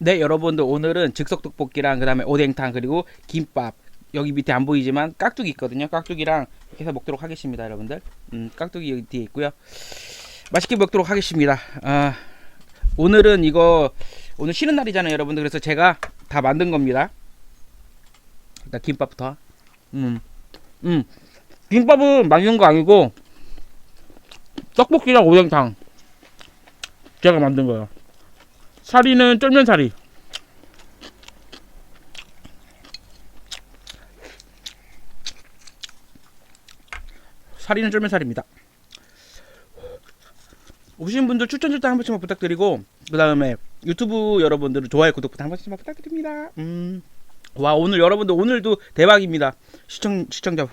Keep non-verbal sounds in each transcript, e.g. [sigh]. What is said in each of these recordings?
네, 여러분들 오늘은 즉석 떡볶이랑 그다음에 오뎅탕 그리고 김밥 여기 밑에 안 보이지만 깍두기 있거든요. 깍두기랑 이렇게 해서 먹도록 하겠습니다, 여러분들. 음, 깍두기 여기 뒤에 있고요. 맛있게 먹도록 하겠습니다. 아, 오늘은 이거 오늘 쉬는 날이잖아요, 여러분들. 그래서 제가 다 만든 겁니다. 일단 김밥부터. 음, 음, 김밥은 만든 거 아니고 떡볶이랑 오뎅탕 제가 만든 거예요. 사리는 쫄면 사리. 사리는 쫄면 사리입니다. 오신 분들 추천 절대 한 번씩만 부탁드리고 그 다음에 유튜브 여러분들은 좋아요 구독부터 한 번씩만 부탁드립니다. 음. 와 오늘 여러분들 오늘도 대박입니다. 시청 시청자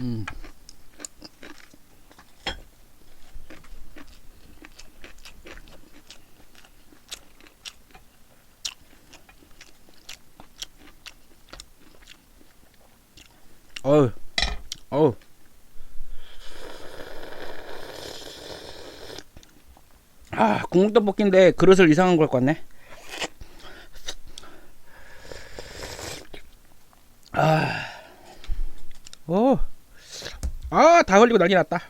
음. 어우, 어우. 아, 국물 떡볶이인데 그릇을 이상한 걸 껐네. 아, 오, 아, 다 흘리고 난리 났다.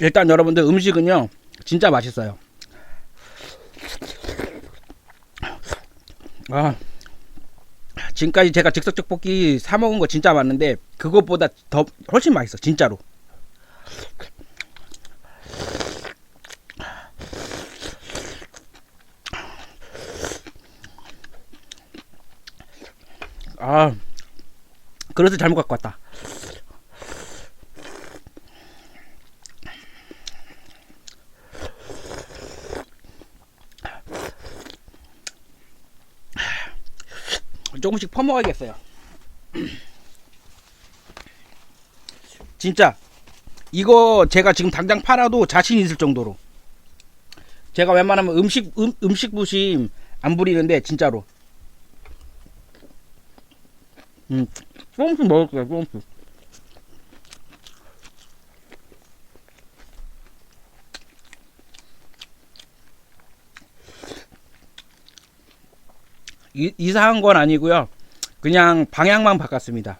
일단 여러분들 음식은요 진짜 맛있어요. 아 지금까지 제가 즉석 떡볶이 사 먹은 거 진짜 많은데 그것보다 더 훨씬 맛있어 진짜로. 아 그릇을 잘못 갖고 왔다. 조금씩 퍼먹어야겠어요. [clears throat] 진짜 이거 제가 지금 당장 팔아도 자신 있을 정도로. 제가 웬만하면 음식 음, 음식 부심 안 부리는데 진짜로. 음. 조금씩 먹을게요 조금씩 이, 이상한 건 아니고요 그냥 방향만 바꿨습니다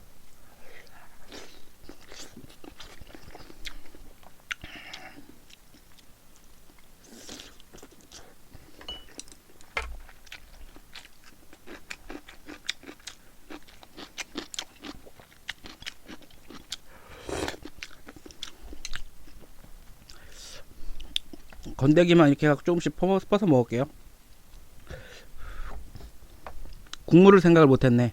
건더기만 이렇게 해서 조금씩 퍼, 퍼서 먹을게요. 국물을 생각을 못했네.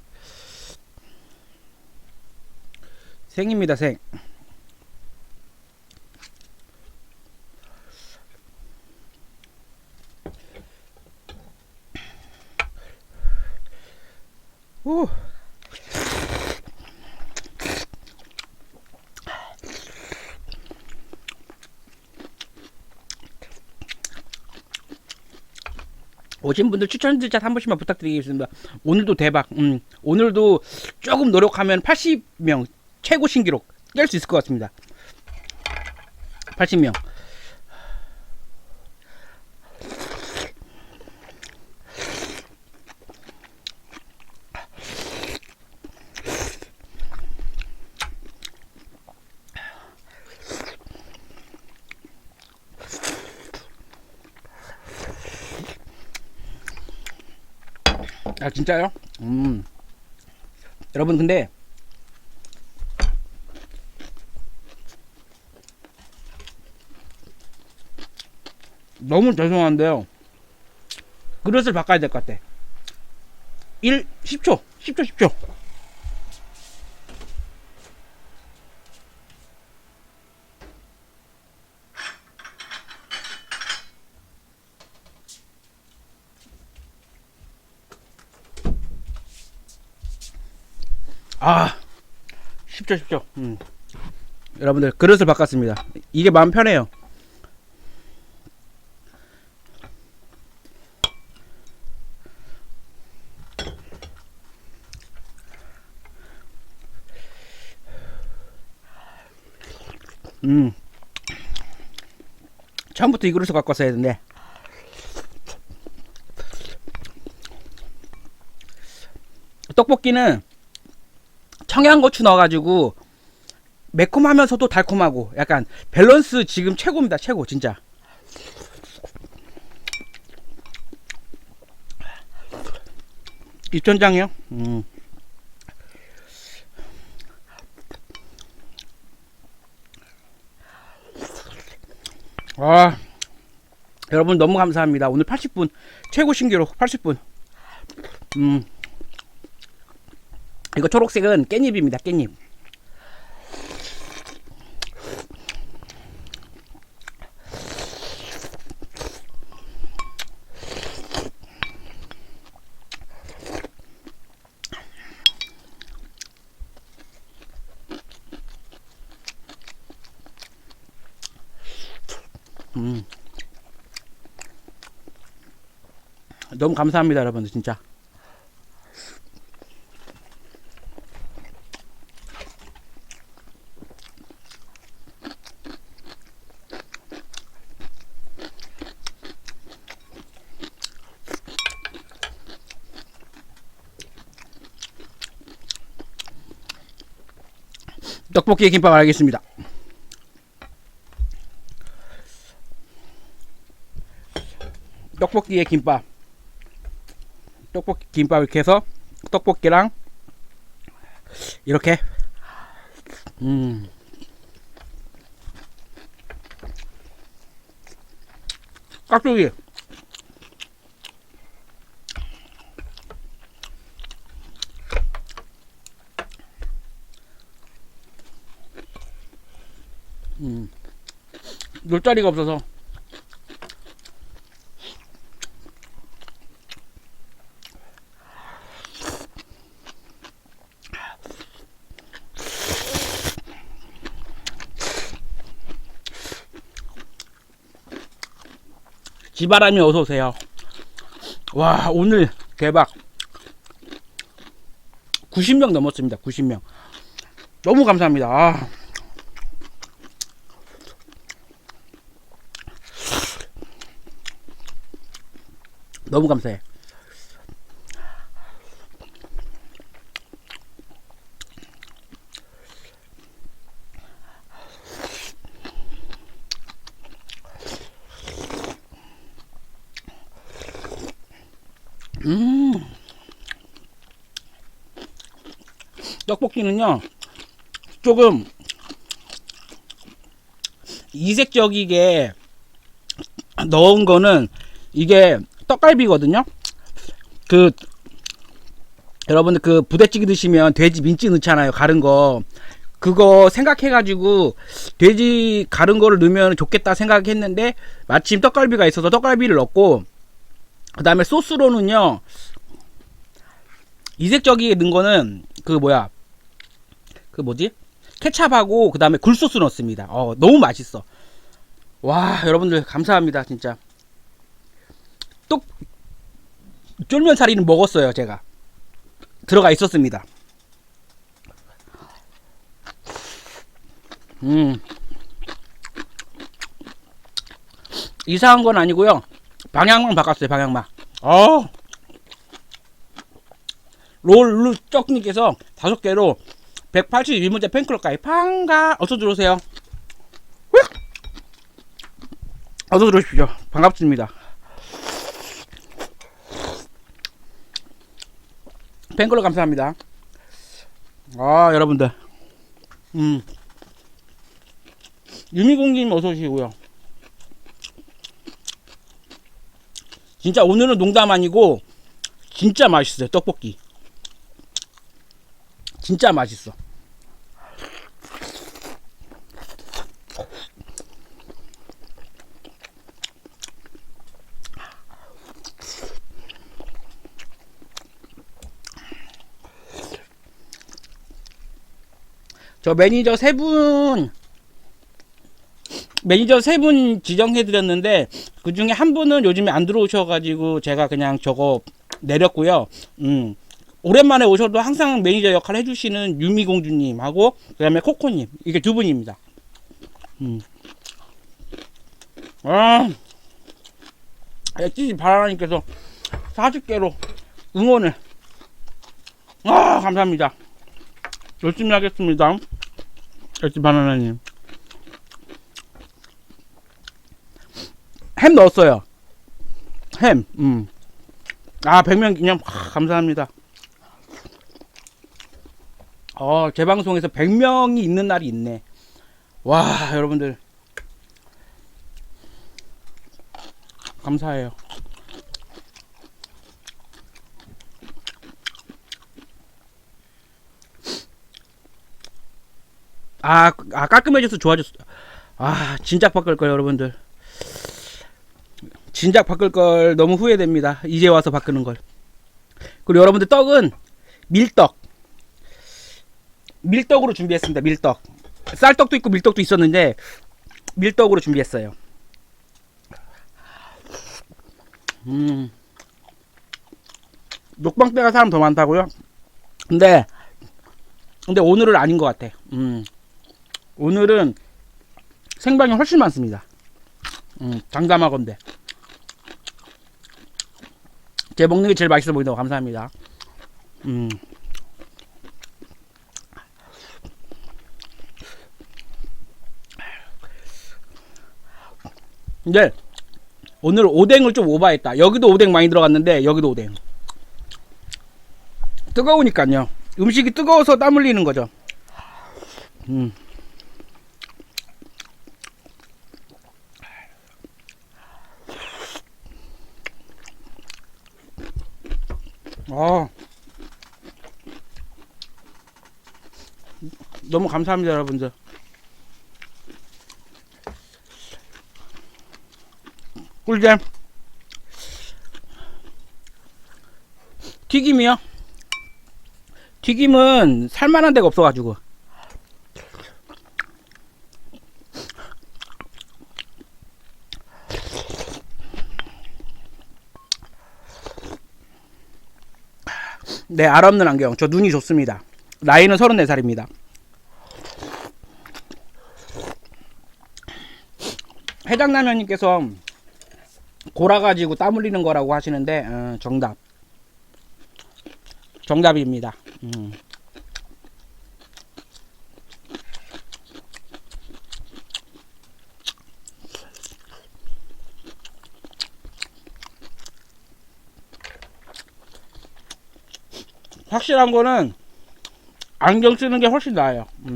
생입니다, 생. 오. 오신 분들 추천 글자 한 번씩만 부탁드리겠습니다. 오늘도 대박. 음, 오늘도 조금 노력하면 80명 최고 신기록 깰 수 있을 것 같습니다. 80명. 아 진짜요? 음. 여러분 근데 너무 죄송한데요. 그릇을 바꿔야 될 것 같아. 1 10초. 10초 10초. 아 쉽죠 쉽죠. 음. 여러분들 그릇을 바꿨습니다. 이게 마음 편해요. 음. 처음부터 이 그릇을 갖고 왔어야 했는데. 떡볶이는 청양고추 넣어가지고 매콤하면서도 달콤하고 약간 밸런스 지금 최고입니다 최고 진짜 입천장이요? 음. 아 여러분 너무 감사합니다 오늘 80분 최고 신기록 80분 음 이거 초록색은 깻잎입니다 깻잎 음. 너무 감사합니다, 여러분들 진짜. 떡볶이 김밥 알겠습니다. 떡볶이에 김밥. 떡볶이 김밥 이렇게 해서 떡볶이랑 이렇게 음. 깍두기 음 놀자리가 없어서 지바람이 어서 오세요. 와 오늘 대박. 90명 넘었습니다. 90명. 너무 감사합니다. 아. 너무 감사해. 음. 떡볶이는요, 조금 이색적이게 넣은 거는 이게 떡갈비거든요. 그, 여러분들 그 부대찌개 드시면 돼지 민찌 넣잖아요. 가른 거. 그거 생각해가지고 돼지 가른 거를 넣으면 좋겠다 생각했는데 마침 떡갈비가 있어서 떡갈비를 넣고 그 다음에 소스로는요 이색적이게 넣은 거는 그 뭐야 그 뭐지 케찹하고 그 다음에 굴소스 넣었습니다 어 너무 맛있어 와 여러분들 감사합니다 진짜 또 쫄면사리는 먹었어요 제가. 들어가 있었습니다. 음. 이상한 건 아니고요. 방향만 바꿨어요 방향만. 어? 롤루 떡님께서 다섯 개로 182문제 팬클럽 가입 반가 어서 들어오세요. 휙! 어서 들어오십시오. 반갑습니다 팬클럽 감사합니다. 아 여러분들. 음. 유미공님 어서 오시고요. 진짜 오늘은 농담 아니고 진짜 맛있어요 떡볶이. 진짜 맛있어 저 매니저 세 분 매니저 세 분 지정해 드렸는데 그 중에 한 분은 요즘에 안 들어오셔가지고 제가 그냥 저거 내렸고요. 음 오랜만에 오셔도 항상 매니저 역할 해주시는 유미공주님하고 그 다음에 코코님 이게 두 분입니다. 음. 아, 엣지 바라님께서 40개로 응원을 아 감사합니다. 열심히 하겠습니다. 엣지 바나나님. 햄 넣었어요. 햄. 음. 아, 100명 기념 아, 감사합니다. 어, 제 방송에서 100명이 있는 날이 있네. 와, 여러분들. 감사해요. 아, 아 깔끔해져서 좋아졌어. 아, 진작 바꿀 걸 여러분들. 진작 바꿀 걸 너무 후회됩니다. 이제 와서 바꾸는 걸. 그리고 여러분들 떡은 밀떡. 밀떡으로 준비했습니다. 밀떡. 쌀떡도 있고 밀떡도 있었는데 밀떡으로 준비했어요. 음. 녹방 때가 사람 더 많다고요? 근데 근데 오늘은 아닌 것 같아. 음. 오늘은 생방이 훨씬 많습니다. 음, 장담하건대. 제 먹는 게 제일 맛있어 보인다고 감사합니다. 음. 근데 오늘 오뎅을 좀 오버했다. 여기도 오뎅 많이 들어갔는데 여기도 오뎅. 뜨거우니까요. 음식이 뜨거워서 땀 흘리는 거죠. 음. 아. 너무 감사합니다, 여러분들. 꿀잼. 튀김이요? 튀김은 살만한 데가 없어가지고. 네, 알 없는 안경. 저 눈이 좋습니다. 나이는 34살입니다. 해장라면님께서 골아가지고 땀 흘리는 거라고 하시는데, 어, 정답. 정답입니다. 음. 확실한 거는 안경 쓰는 게 훨씬 나아요. 음.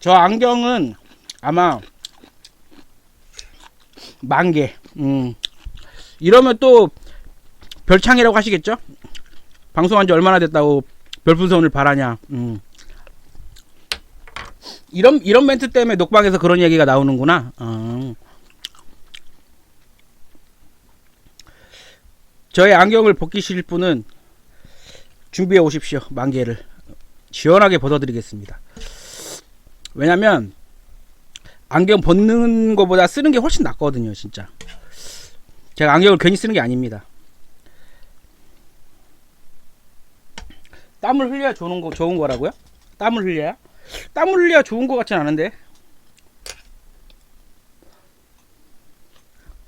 저 안경은 아마 만 개. 음. 이러면 또 별창이라고 하시겠죠? 방송한 지 얼마나 됐다고 별풍선을 바라냐. 음. 이런 이런 멘트 때문에 녹방에서 그런 얘기가 나오는구나. 어. 저의 안경을 벗기실 분은 준비해 오십시오. 만 개를 시원하게 벗어드리겠습니다. 왜냐면 안경 벗는 것보다 쓰는 게 훨씬 낫거든요, 진짜. 제가 안경을 괜히 쓰는 게 아닙니다. 땀을 흘려야 좋은 거 좋은 거라고요? 땀을 흘려야? 땀을 흘려야 좋은 거 같진 않은데.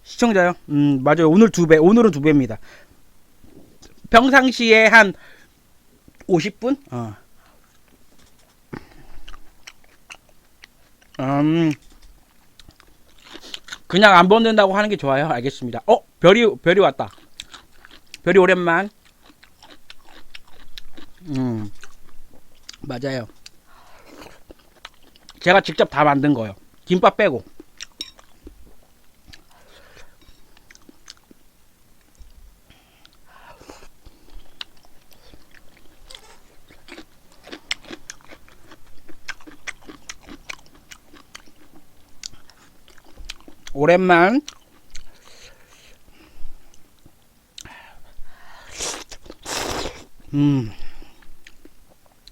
시청자요? 음, 맞아요. 오늘 두 배. 오늘은 두 배입니다. 평상시에 한 50분? 어. 음. 그냥 안 벗는다고 하는 게 좋아요. 알겠습니다. 어, 별이 별이 왔다. 별이 오랜만. 음. 맞아요. 제가 직접 다 만든 거예요. 김밥 빼고. 오랜만. 음.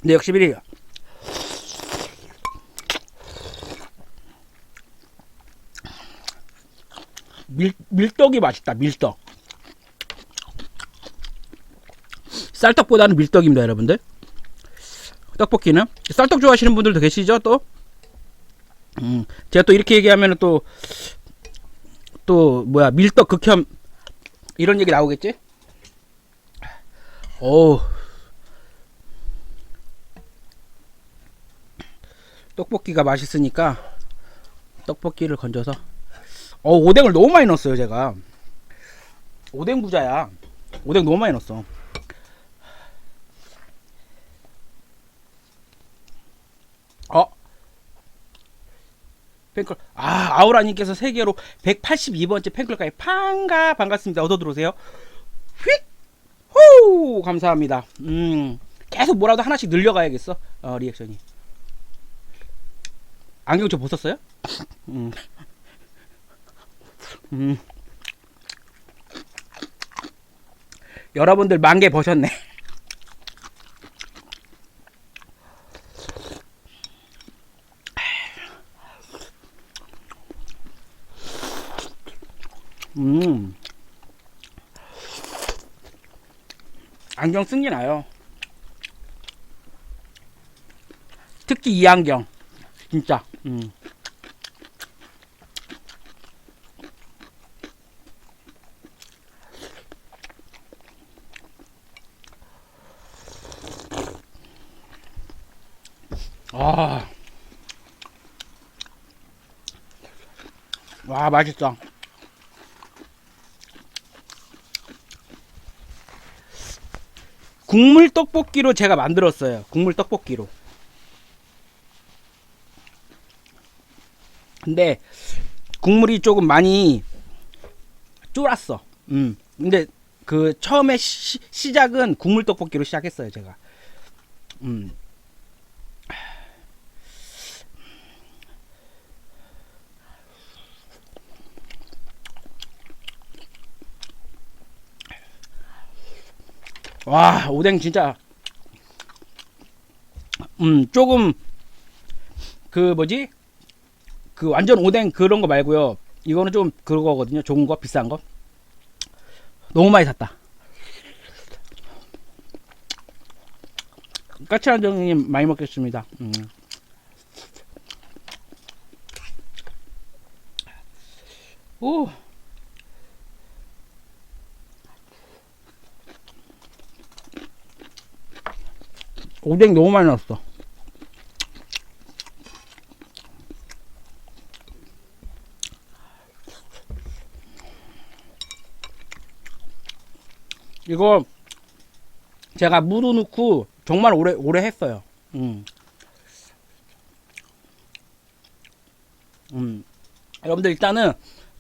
근데 역시 비리. 밀, 밀떡이 맛있다 밀떡. 쌀떡보다는 밀떡입니다 여러분들. 떡볶이는. 쌀떡 좋아하시는 분들도 계시죠 또? 음, 제가 또 이렇게 얘기하면 또 또 뭐야 밀떡 극혐. 이런 얘기 나오겠지? 오 떡볶이가 맛있으니까 떡볶이를 건져서. 어 오뎅을 너무 많이 넣었어요 제가. 오뎅 부자야. 오뎅 너무 많이 넣었어 어 팬클 아 아우라님께서 세계로 182번째 팬클까지 반가 반갑습니다 어서 들어오세요 휙 호 감사합니다 음 계속 뭐라도 하나씩 늘려가야겠어 어 리액션이 안경 좀 벗었어요? 음. 음. 여러분들 만개 버셨네. 음. 안경 쓴 게 나요. 특히 이 안경. 진짜. 음. 아. 와, 맛있어. 국물 떡볶이로 제가 만들었어요. 국물 떡볶이로. 근데 국물이 조금 많이 쫄았어. 음. 근데 그 처음에 시, 시작은 국물 떡볶이로 시작했어요, 제가. 음. 와, 오뎅 진짜 음, 조금 그 뭐지? 그 완전 오뎅 그런 거 말고요. 이거는 좀 그거거든요. 좋은 거, 비싼 거. 너무 많이 샀다. 까치한정님 많이 먹겠습니다. 음. 오. 오뎅 너무 많이 넣었어. 이거 제가 무도 넣고 정말 오래 오래 했어요. 음. 음. 여러분들 일단은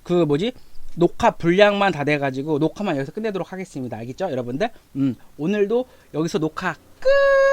그 뭐지 녹화 분량만 다 돼가지고 녹화만 여기서 끝내도록 하겠습니다. 알겠죠, 여러분들? 음. 오늘도 여기서 녹화 끝.